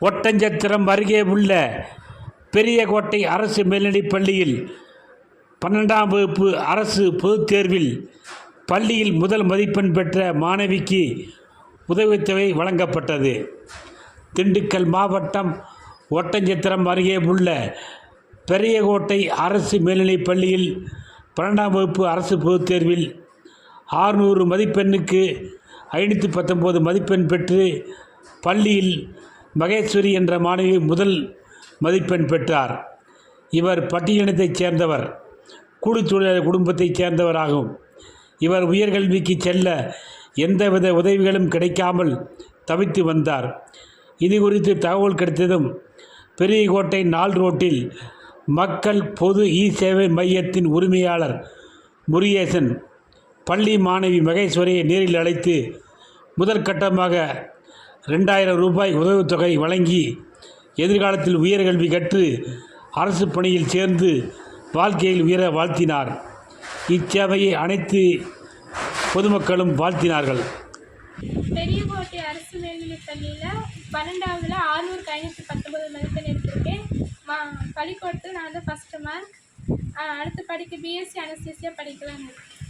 ஒட்டஞ்சத்திரம் அருகே உள்ள பெரியகோட்டை அரசு மேல்நிலைப் பள்ளியில் பன்னெண்டாம் வகுப்பு அரசு பொதுத் தேர்வில் பள்ளியில் முதல் மதிப்பெண் பெற்ற மாணவிக்கு உதவித்தொகை வழங்கப்பட்டது. திண்டுக்கல் மாவட்டம் ஒட்டஞ்சத்திரம் அருகே உள்ள பெரியகோட்டை அரசு மேல்நிலைப் பள்ளியில் பன்னெண்டாம் வகுப்பு அரசு பொதுத் தேர்வில் ஆறுநூறு மதிப்பெண்ணுக்கு ஐநூற்றி பத்தொம்போது மதிப்பெண் பெற்று பள்ளியில் மகேஸ்வரி என்ற மாணவி முதல் மதிப்பெண் பெற்றார். இவர் பட்டியலினத்தைச் சேர்ந்தவர் கூலித்தொழிலாளர் குடும்பத்தைச் சேர்ந்தவராகும். இவர் உயர்கல்விக்கு செல்ல எந்தவித உதவிகளும் கிடைக்காமல் தவித்து வந்தார். இது குறித்து தகவல் கிடைத்ததும் பெரியகோட்டை நாள் ரோட்டில் மக்கள் பொது இ சேவை மையத்தின் உரிமையாளர் முருகேசன் பள்ளி மாணவி மகேஸ்வரியை நேரில் அழைத்து முதற்கட்டமாக ரெண்டாயிரம் ரூபாய் உதவித்தொகை வழங்கி எதிர்காலத்தில் உயர்கல்வி கற்று அரசு பணியில் சேர்ந்து வாழ்க்கையில் உயர வாழ்த்தினார். இச்சேவையை அனைத்து பொதுமக்களும் வாழ்த்தினார்கள். பெரியகோட்டை அரசு மேல்நிலைப் பள்ளியில் பன்னெண்டாவதுல ஆறுநூறு ஐநூற்றி பத்தொம்பது மதிப்பெண் எடுத்திருக்கேன். மா பள்ளிக்கூடத்தில் நான் தான் ஃபஸ்ட்டு மார்க் அடுத்து படிக்க பிஎஸ்சி அனஸ்தீசியா படிக்கலான்னு இருக்கேன்.